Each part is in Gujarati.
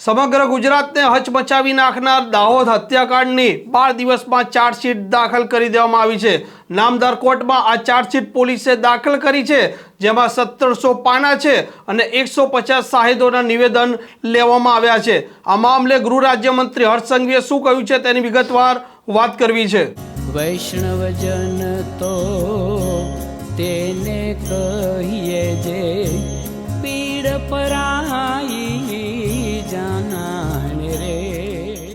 સમગ્ર ગુજરાતને હચમચાવી નાખનાર દાહોદ હત્યાકાંડની બાર દિવસમાં ચાર્જશીટ દાખલ કરી દેવામાં આવી છે. નામદાર કોર્ટમાં આ ચાર્જશીટ પોલીસે દાખલ કરી છે, જેમાં સત્તરસો પાના છે અને એકસો પચાસ સાહિદોના નિવેદન લેવામાં આવ્યા છે. આ મામલે ગૃહ રાજ્યમંત્રી હર્ષ સંઘવીએ શું કહ્યું છે તેની વિગતવાર વાત કરવી છે. વૈષ્ણવજન તો તેને કહીએ જે પીડ પરાઈ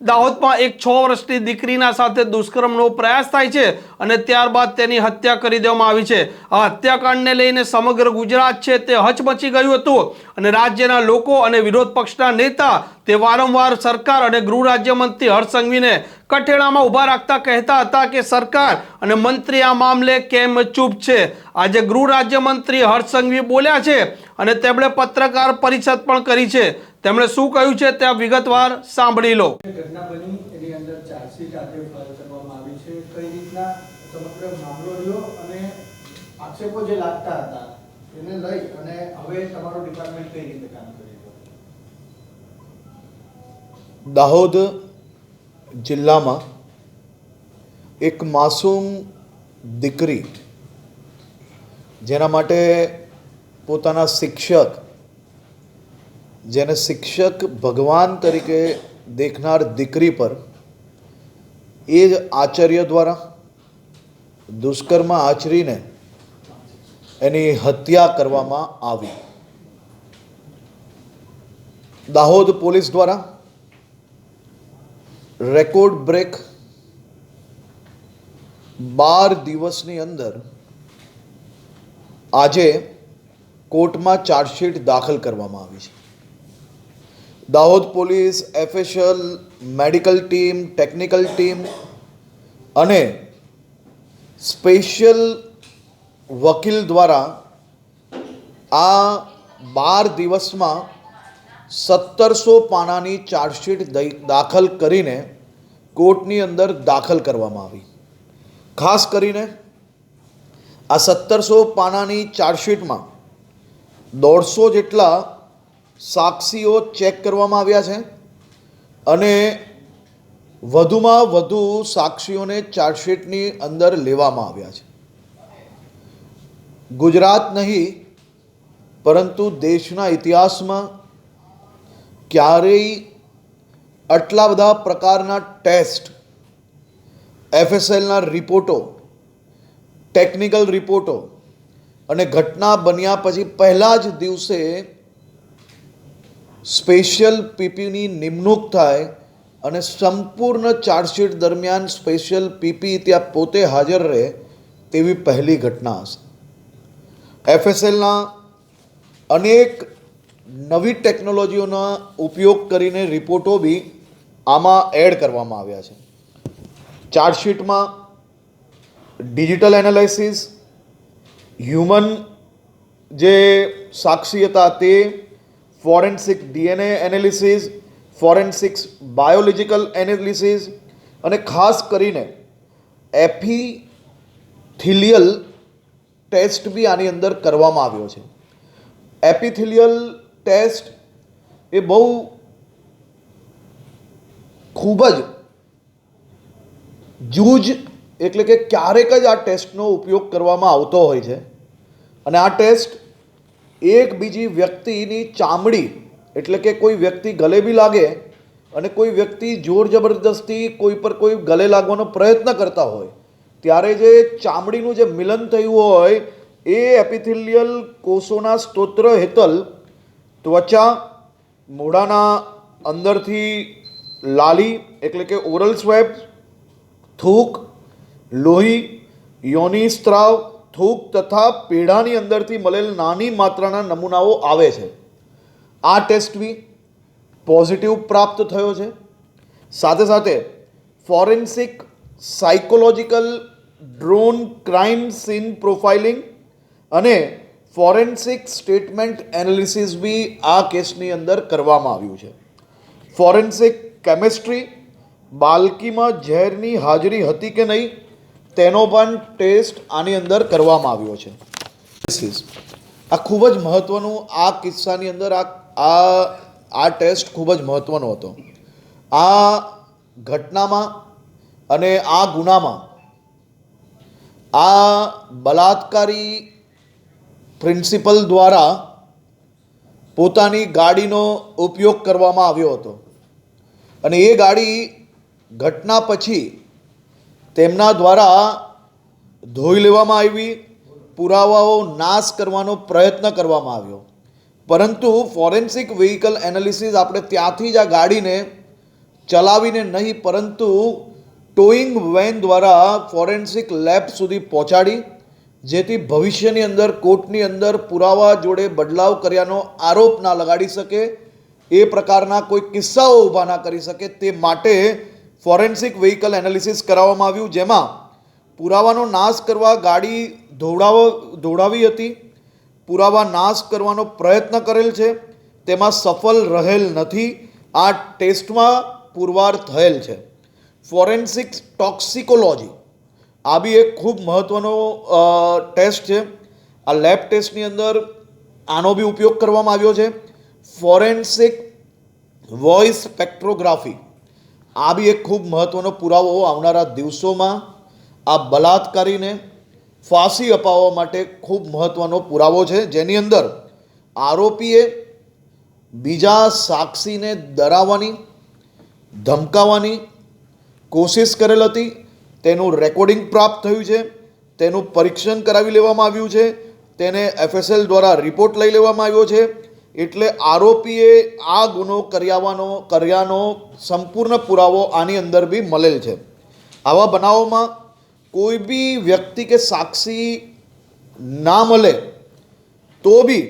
દાહોદમાં એક છ વર્ષની દીકરીના સાથે દુષ્કર્મનો પ્રયાસ થાય છે અને ત્યારબાદ તેની હત્યા કરી દેવામાં આવી છે. આ હત્યાકાંડને લઈને સમગ્ર ગુજરાત છે તે હચમચી ગયું હતું અને રાજ્યના લોકો અને વિરોધ પક્ષના નેતા તે વારંવાર સરકાર અને ગૃહ રાજ્યમંત્રી હર્ષ સંઘવીને કઠેડામાં ઊભા રાખતા કહેતા હતા કે સરકાર અને મંત્રી આ મામલે કેમ ચૂપ છે? આજે ગૃહ રાજ્યમંત્રી હર્ષ સંઘવી બોલ્યા છે અને તેમણે પત્રકાર પરિષદ પણ કરી છે. તેમણે શું કહ્યું છે તે વિગતવાર સાંભળી લો. ઘટના બની એની અંદર ચાર્જશીટ આજે ફાઇલ કરવામાં આવી છે. કઈ રીતના સમગ્ર મામલો રહ્યો અને આક્ષેપો જે લાગતા હતા એને લઈ અને હવે તમારું ડિપાર્ટમેન્ટ કઈ રીતે કામ કરી રહ્યું દાહોદ જિલ્લામાં એક માસૂમ દીકરી જેના માટે પોતાના શિક્ષક જેને શિક્ષક ભગવાન તરીકે દેખનાર દીકરી પર એ જ આચાર્ય દ્વારા દુષ્કર્મ આચરીને એની હત્યા કરવામાં આવી. દાહોદ પોલીસ દ્વારા રેકોર્ડ બ્રેક બાર દિવસની અંદર આજે કોર્ટમાં ચાર્જશીટ દાખલ કરવામાં આવી છે. Dahod police official medical team, technical team અને સ્પેશિયલ વકીલ દ્વારા આ બાર દિવસમાં સત્તરસો પાનાની ચાર્જશીટ દાખલ કરીને કોર્ટની અંદર દાખલ કરવામાં આવી. ખાસ કરીને આ સત્તરસો પાનાની ચાર્જશીટમાં દોઢસો જેટલા સાક્ષીઓ ચેક કરવામાં આવ્યા છે અને વધુમાં વધુ સાક્ષીઓને ચાર્જશીટની અંદર લેવામાં આવ્યા છે. ગુજરાત નહીં, પરંતુ દેશના ઇતિહાસમાં ક્યારેય આટલા બધા પ્રકારના ટેસ્ટ, એફએસએલના રિપોર્ટો, ટેકનિકલ રિપોર્ટો અને ઘટના બન્યા પછી પહેલા જ દિવસે સ્પેશિયલ પીપીની નિમણૂક થાય અને સંપૂર્ણ ચાર્જશીટ દરમિયાન સ્પેશિયલ પીપી ત્યાં પોતે હાજર રહે તેવી પહેલી ઘટના હશે. એફએસએલના અનેક નવી ટેકનોલોજીઓના ઉપયોગ કરીને રિપોર્ટો બી આમાં એડ કરવામાં આવ્યા છે. ચાર્જશીટમાં ડિજિટલ એનાલિસિસ, હ્યુમન જે સાક્ષી હતા તે forensic DNA analysis forensics biological analysis અને ખાસ કરીને એપિથિલિયલ ટેસ્ટ બી આની અંદર કરવામાં આવ્યો છે. એપિથિલિયલ ટેસ્ટ એ બહુ ખૂબ જ જૂજ એટલે કે ક્યારેક જ આ ટેસ્ટનો ઉપયોગ કરવામાં આવતો હોય છે. અને આ ટેસ્ટ એક બીજી વ્યક્તિની ચામડી, એટલે કે કોઈ વ્યક્તિ ગલે બી લાગે અને કોઈ વ્યક્તિ જોર જબરદસ્તી કોઈ પર કોઈ ગલે લાગવાનો પ્રયત્ન કરતા હોય, ત્યારે જે ચામડીનું જે મિલન થયું હોય, એ એપિથિલિયલ કોષોના સ્તોત્ર હેતલ ત્વચા, મોઢાના અંદરથી લાલી, એટલે કે ઓરલ સ્વેબ થૂક, લોહી, યોનિ સ્ત્રાવ થૂક તથા પેઢાની અંદરથી મળેલ નાની માત્રાના નમૂનાઓ આવે છે. આ ટેસ્ટ બી પોઝિટિવ પ્રાપ્ત થયો છે. સાથે સાથે forensic psychological drone crime scene profiling અને ફોરેન્સિક સ્ટેટમેન્ટ એનાલિસિસ બી આ કેસની અંદર કરવામાં આવ્યું છે. ફોરેન્સિક કેમેસ્ટ્રી બાલકીમાં ઝેરની હાજરી હતી કે નહીં તેનો પણ ટેસ્ટ આની અંદર કરવામાં આવ્યો છે. આ ખૂબ જ મહત્ત્વનું આ કિસ્સાની અંદર આ આ આ ટેસ્ટ ખૂબ જ મહત્ત્વનો હતો. આ ઘટનામાં અને આ ગુનામાં આ બલાત્કારી પ્રિન્સિપલ દ્વારા પોતાની ગાડીનો ઉપયોગ કરવામાં આવ્યો હતો. અને એ ગાડી ઘટના પછી તેમના દ્વારા ધોઈ લેવામાં આવી, પુરાવાઓ નાશ કરવાનો પ્રયત્ન કરવામાં આવ્યો. પરંતુ ફોરેન્સિક વ્હીકલ એનાલિસિસ આપણે ત્યાંથી જ આ ગાડીને ચલાવીને નહીં, પરંતુ ટોઈંગ વેન દ્વારા ફોરેન્સિક લેબ સુધી પહોંચાડી, જેથી ભવિષ્યની અંદર, કોર્ટની અંદર પુરાવા જોડે બદલાવ કર્યાનો આરોપ ના લગાડી શકે, એ પ્રકારના કોઈ કિસ્સાઓ ઊભા ના કરી શકે, તે માટે ફોરેન્સિક વ્હીકલ એનાલિસિસ કરાવવામાં આવ્યું, જેમાં પુરાવાનો નાશ કરવા ગાડી ધોવડાવ, ધોવડાવી હતી. પુરાવા નાશ કરવાનો પ્રયત્ન કરેલ છે. તેમાં સફળ રહેલ નથી. આ ટેસ્ટમાં પુરવાર થયેલ છે. Forensic toxicology. આ બી એક ખૂબ મહત્ત્વનો ટેસ્ટ છે. આ લેબ ટેસ્ટની અંદર આનો બી ઉપયોગ કરવામાં આવ્યો છે. Forensic voice spectrography. આ બી એક ખૂબ મહત્ત્વનો પુરાવો આવનારા દિવસોમાં આ બલાત્કારીને ફાંસી અપાવવા માટે ખૂબ મહત્ત્વનો પુરાવો છે. જેની અંદર આરોપીએ બીજા સાક્ષીને ડરાવવાની, ધમકાવવાની કોશિશ કરેલ હતી. તેનું રેકોર્ડિંગ પ્રાપ્ત થયું છે. તેનું પરીક્ષણ કરાવી લેવામાં આવ્યું છે. તેને એફએસએલ દ્વારા રિપોર્ટ લઈ લેવામાં આવ્યો છે. એટલે આરોપીએ આ ગુનો કર્યાવાનો, કર્યાનો સંપૂર્ણ પુરાવો આની અંદર બી મળેલ છે. આવા બનાવોમાં કોઈ બી વ્યક્તિ કે સાક્ષી ના મળે તો બી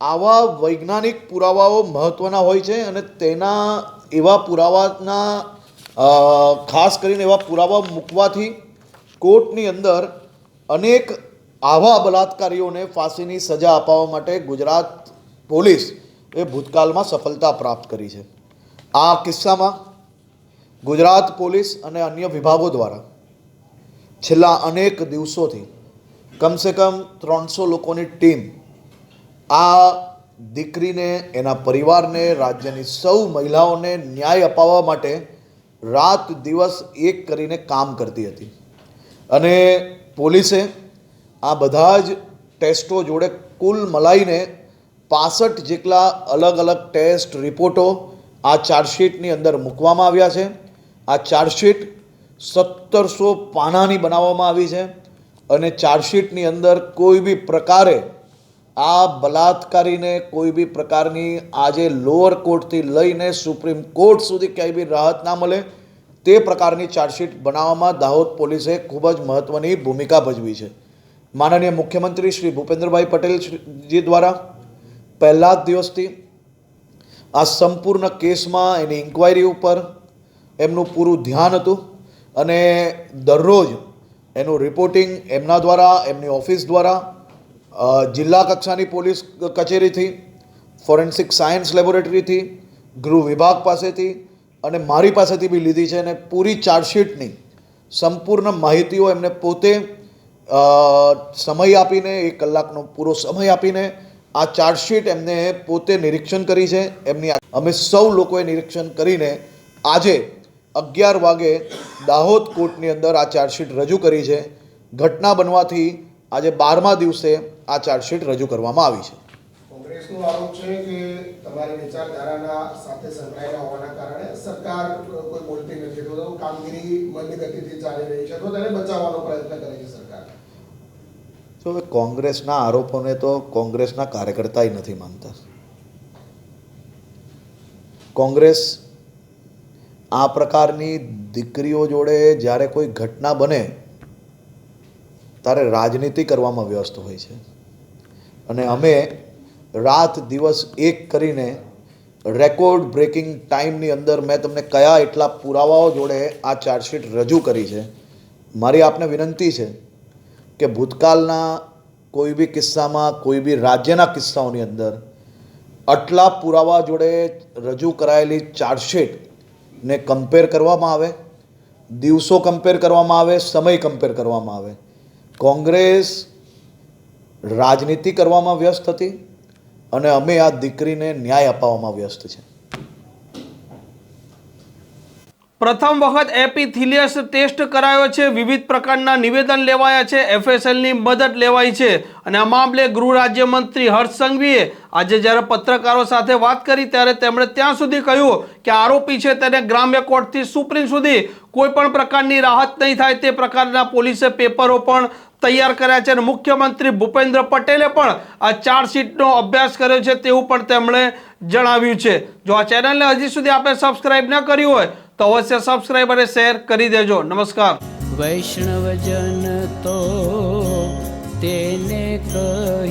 આવા વૈજ્ઞાનિક પુરાવાઓ મહત્ત્વના હોય છે અને તેના એવા પુરાવાના ખાસ કરીને એવા પુરાવા મૂકવાથી કોર્ટની અંદર અનેક આવા બલાત્કારીઓને ફાંસીની સજા અપાવવા માટે ગુજરાત પોલીસ એ ભૂતકાળમાં સફળતા પ્રાપ્ત કરી છે. આ કિસ્સામાં ગુજરાત પોલીસ અને અન્ય વિભાગો દ્વારા છેલ્લા અનેક દિવસોથી કમસે કમ ત્રણસો લોકોની ટીમ આ દીકરીને, એના પરિવારને, રાજ્યની સૌ મહિલાઓને ન્યાય અપાવવા માટે રાત દિવસ એક કરીને કામ કરતી હતી. અને પોલીસે આ બધા જ ટેસ્ટો જોડે કુલ મલાઈને પાસઠ જેટલા અલગ અલગ ટેસ્ટ રિપોર્ટો આ ચાર્જશીટની અંદર મૂકવામાં આવ્યા છે. આ ચાર્જશીટ સત્તરસો પાનાની બનાવવામાં આવી છે અને ચાર્જશીટની અંદર કોઈ બી પ્રકારે આ બલાત્કારીને કોઈ બી પ્રકારની આજે લોઅર કોર્ટથી લઈને સુપ્રીમ કોર્ટ સુધી ક્યાંય બી રાહત ના મળે તે પ્રકારની ચાર્જશીટ બનાવવામાં દાહોદ પોલીસે ખૂબ જ મહત્ત્વની ભૂમિકા ભજવી છે. માનનીય મુખ્યમંત્રી શ્રી ભૂપેન્દ્રભાઈ પટેલજી દ્વારા પહેલા જ દિવસથી આ સંપૂર્ણ કેસમાં એની ઇન્ક્વાયરી ઉપર એમનું પૂરું ધ્યાન હતું અને દરરોજ એનું રિપોર્ટિંગ એમના દ્વારા, એમની ઓફિસ દ્વારા જિલ્લા કક્ષાની પોલીસ કચેરીથી ફોરેન્સિક સાયન્સ લેબોરેટરીથી ગૃહ વિભાગ પાસેથી અને મારી પાસેથી બી લીધી છે અને પૂરી ચાર્જશીટની સંપૂર્ણ માહિતીઓ એમને પોતે સમય આપીને, એક કલાકનો પૂરો સમય આપીને આ ચાર્જશીટ એમને પોતે નિરીક્ષણ કરી છે. એમની અમે સૌ લોકોએ નિરીક્ષણ કરીને આજે અગિયાર વાગે દાહોદ કોર્ટની અંદર આ ચાર્જશીટ રજૂ કરી છે. ઘટના બનવાથી આજે બારમા દિવસે આ ચાર્જશીટ રજૂ કરવામાં આવી છે. કોંગ્રેસનો આરોપ છે કે તમારી વિચારધારાના સાથે સંકળાયેલા હોવાના કારણે સરકાર કોઈ બોલતી નથી. તો કામગીરી મંદ ગતિથી ચાલી રહી છે. તો તેને બચાવવાનો પ્રયત્ન કરે છે સરકાર. તો હવે કોંગ્રેસના આરોપોને તો કોંગ્રેસના કાર્યકર્તાય નથી માનતા. કોંગ્રેસ આ પ્રકારની દીકરીઓ જોડે જ્યારે કોઈ ઘટના બને, ત્યારે રાજનીતિ કરવામાં વ્યસ્ત હોય છે. અને અમે રાત દિવસ એક કરીને રેકોર્ડ બ્રેકિંગ ટાઈમની અંદર મેં તમને કયા એટલા પુરાવાઓ જોડે આ ચાર્જશીટ રજૂ કરી છે, મારી આપને વિનંતી છે કે ભૂતકાળના કોઈ બી કિસ્સામાં, કોઈ બી રાજ્યના કિસ્સાઓની અંદર આટલા પુરાવા જોડે રજૂ કરાયેલી ચાર્જશીટને કમ્પેર કરવામાં આવે, દિવસો કમ્પેર કરવામાં આવે, સમય કમ્પેર કરવામાં આવે. કોંગ્રેસ રાજનીતિ કરવામાં વ્યસ્ત હતી અને અમે આ દીકરીને ન્યાય અપાવવામાં વ્યસ્ત છે પ્રથમ વખત એપિથિલિયસ ટેસ્ટ કરાયો છે. વિવિધ પ્રકારના નિવેદન લેવાયા છે. એફએસએલની મદદ લેવાઈ છે. અને આ મામલે ગૃહ રાજ્યમંત્રી હર્ષ સંઘવીએ આજે જ્યારે પત્રકારો સાથે વાત કરી ત્યારે તેમણે ત્યાં સુધી કહ્યું કે આરોપી છે તેને ગ્રામ્ય કોર્ટથી સુપ્રીમ સુધી કોઈ પણ પ્રકારની રાહત નહીં થાય. તે પ્રકારના પોલીસે પેપરો પણ તૈયાર કર્યા છે અને મુખ્યમંત્રી ભૂપેન્દ્ર પટેલે પણ આ ચાર્જશીટનો અભ્યાસ કર્યો છે તેવું પણ તેમણે જણાવ્યું છે. જો આ ચેનલને હજી સુધી આપણે સબસ્ક્રાઈબ ન કર્યું હોય તો અવશ્ય સબસ્ક્રાઈબ અને શેર કરી દેજો. નમસ્કાર. વૈષ્ણવજન તો તેને પરા